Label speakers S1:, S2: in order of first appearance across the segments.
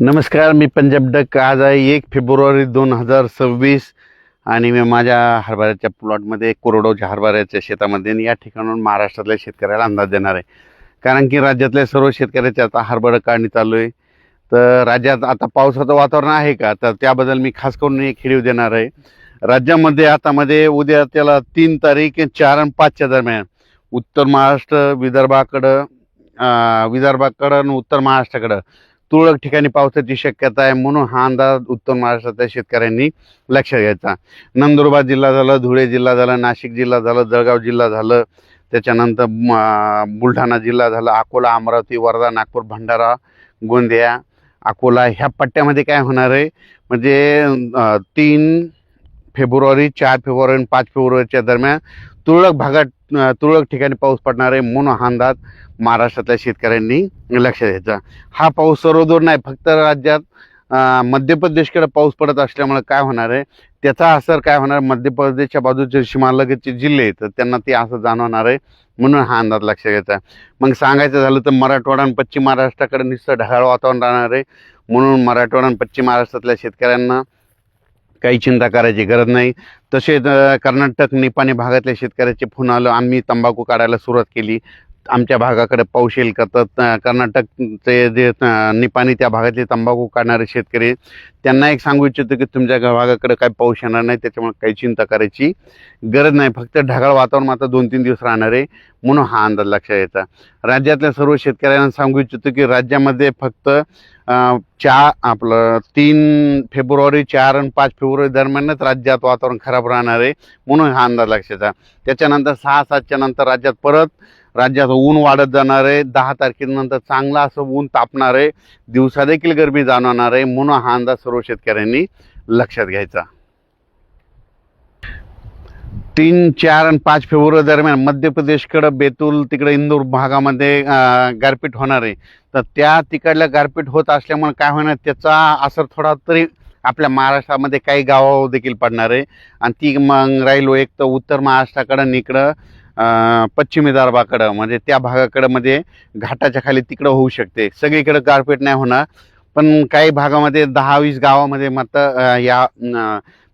S1: नमस्कार मी पंजाब डक. आज आहे एक फेब्रुवारी दोन हजार सव्वीस आणि मी माझ्या हरभऱ्याच्या प्लॉटमध्ये कोरडोच्या हरभऱ्याच्या शेतामध्ये आणि या ठिकाणून महाराष्ट्रातल्या शेतकऱ्याला अंदाज देणार आहे. कारण की राज्यातल्या सर्व शेतकऱ्याचे आता हरभरा काढणी चालू आहे. तर राज्यात आता पावसाचं वातावरण आहे का? तर त्याबद्दल मी खास करून एक हिडीव देणार आहे. राज्यामध्ये आता मध्ये उद्या त्याला तीन तारीख चार आणि पाचच्या दरम्यान उत्तर महाराष्ट्र विदर्भाकडं विदर्भाकडं आणि उत्तर महाराष्ट्राकडं तुरळक ठिकाणी पावसाची शक्यता आहे म्हणून हा अंदाज उत्तर महाराष्ट्रातल्या शेतकऱ्यांनी लक्षात घ्यायचा. नंदुरबार जिल्हा झाला धुळे जिल्हा झाला नाशिक जिल्हा झालं जळगाव जिल्हा झालं त्याच्यानंतर म- बुलढाणा जिल्हा झाला अकोला अमरावती वर्धा नागपूर भंडारा गोंदिया अकोला ह्या पट्ट्यामध्ये काय होणार आहे? म्हणजे तीन फेब्रुवारी चार फेब्रुवारी आणि पाच फेब्रुवारीच्या दरम्यान तुरळक भागात तुरळक ठिकाणी पाऊस पडणार आहे म्हणून हा अंदाज महाराष्ट्रातल्या शेतकऱ्यांनी लक्ष द्यायचा. हा पाऊस सर्वदूर नाही फक्त राज्यात मध्य प्रदेशकडे पाऊस पडत असल्यामुळे काय होणार आहे? त्याचा असर काय होणार? मध्य प्रदेशच्या बाजूचे सीमालगतचे जिल्हे आहेत त्यांना ते असं जाणवणार आहे म्हणून हा अंदाज लक्षात घ्यायचा मग सांगायचं झालं तर मराठवाडा आणि पश्चिम महाराष्ट्राकडे निसर्ग ढगाळ वातावरण राहणार आहे म्हणून मराठवाडा आणि पश्चिम महाराष्ट्रातल्या शेतकऱ्यांना काही चिंता करायची गरज नाही. तसेच कर्नाटक निपाणी भागातल्या शेतकऱ्याचे फोन आलं. आम्ही तंबाखू काढायला सुरुवात केली. आमच्या भागाकडे पाऊस येईल का तर कर्नाटकचे जे निपाणी त्या भागातले तंबाखू काढणारे शेतकरी त्यांना एक सांगू इच्छितो की तुमच्या भागाकडे काही पाऊस येणार नाही. त्याच्यामुळे काही चिंता करायची गरज नाही. फक्त ढगाळ वातावरण आता दोन तीन दिवस राहणार आहे. म्हणून हा अंदाज लक्षात यायचा राज्यातल्या सर्व शेतकऱ्यांना सांगू इच्छितो की राज्यामध्ये फक्त चार आपलं तीन फेब्रुवारी चार आणि पाच फेब्रुवारी दरम्यानच राज्यात वातावरण खराब राहणार आहे म्हणून हा अंदाज लक्षात त्याच्यानंतर सहा सातच्या नंतर राज्यात परत राज्यात ऊन वाढत जाणार आहे दहा तारखेनंतर चांगला असं ऊन तापणार आहे दिवसा देखील गरमी जाणवणार आहे म्हणून हा अंदाज सर्व शेतकऱ्यांनी लक्षात घ्यायचा. तीन चार आणि पाच फेब्रुवारी दरम्यान मध्य प्रदेशकडं बेतूल तिकडे इंदूर भागामध्ये गारपीट होणार आहे. तर त्या तिकडल्या गारपीट होत असल्यामुळे काय होणार त्याचा असर थोडा तरी आपल्या महाराष्ट्रामध्ये काही गावावर देखील पडणार आहे. आणि ती मग राहिलो एक तर उत्तर महाराष्ट्राकडं इकडं अं, पश्चिम विदर्भाकडं म्हणजे त्या भागाकडं मध्ये घाटाच्या खाली तिकडं होऊ शकते. सगळीकडं गारपीट नाही होणार. पण काही भागामध्ये दहा वीस गावामध्ये मात्र या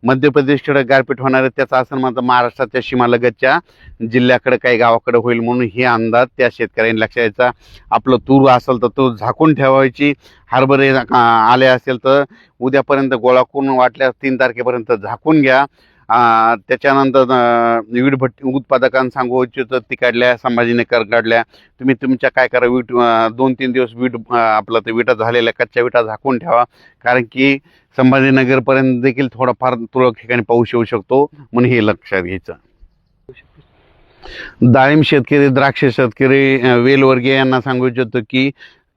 S1: मध्य प्रदेशकडे गारपीट होणार आहे. त्याचा असं म्हणतं महाराष्ट्राच्या सीमालगतच्या जिल्ह्याकडे काही गावाकडे होईल म्हणून हे अंदाज त्या शेतकऱ्यांनी लक्षात यायचा आपलं तूर असेल तर तो झाकून ठेवायची. हरभरे आले असेल तर उद्यापर्यंत गोळा करून वाटल्यास तीन तारखेपर्यंत झाकून घ्या. त्याच्यानंतर वीट भट्टी उत्पादकांना सांगू इच्छितो ती काढल्या संभाजीनगर काढल्या. तुम्ही तुमच्या काय करा वीट दोन तीन दिवस वीट आपलं ते विटा झालेल्या कच्च्या विटा झाकून ठेवा. कारण की संभाजीनगरपर्यंत देखील थोडाफार तुरळक ठिकाणी पाऊस येऊ शकतो म्हणून हे लक्षात घ्यायचं. डाळिंब शेतकरी द्राक्ष शेतकरी वेलवर्गीय यांना सांगू इच्छितो की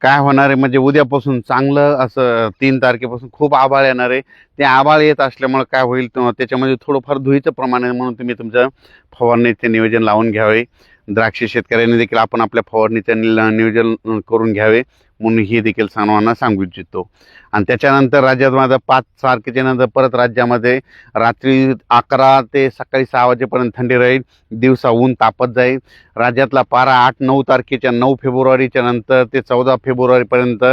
S1: काय होणार आहे? म्हणजे उद्यापासून चांगलं असं तीन तारखेपासून खूप आभाळ येणार आहे. ते आभाळ येत असल्यामुळे काय होईल? त्याच्यामध्ये थोडंफार धुईचं प्रमाण आहे म्हणून तुम्ही तुमचं फवारणीचे नियोजन लावून घ्यावे. द्राक्ष शेतकऱ्यांनी देखील आपण आपल्या फवारणीचे नियोजन करून घ्यावे म्हणून हे देखील सर्वांना सांगू इच्छितो. आणि त्याच्यानंतर राज्यात माझं पाच तारखेच्या नंतर परत राज्यामध्ये रात्री अकरा ते सकाळी सहा वाजेपर्यंत थंडी राहील दिवसा ऊन तापत जाईल. राज्यातला पारा आठ नऊ तारखेच्या नऊ फेब्रुवारीच्या नंतर ते चौदा फेब्रुवारीपर्यंत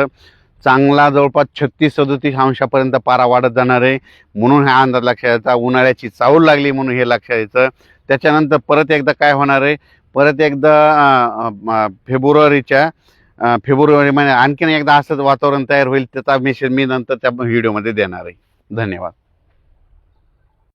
S1: चांगला जवळपास छत्तीस सदोतीस अंशापर्यंत पारा वाढत जाणार आहे. म्हणून हा अंदाज लक्षात यायचा उन्हाळ्याची चावल लागली म्हणून हे लक्षात यायचं त्याच्यानंतर परत एकदा काय होणार आहे परत एकदा फेब्रुवारीच्या फेब्रुवारी महिन्यात आणखीन एकदा असंच वातावरण तयार होईल त्याचा मेसेज मी नंतर त्या व्हिडिओमध्ये देणार आहे. धन्यवाद.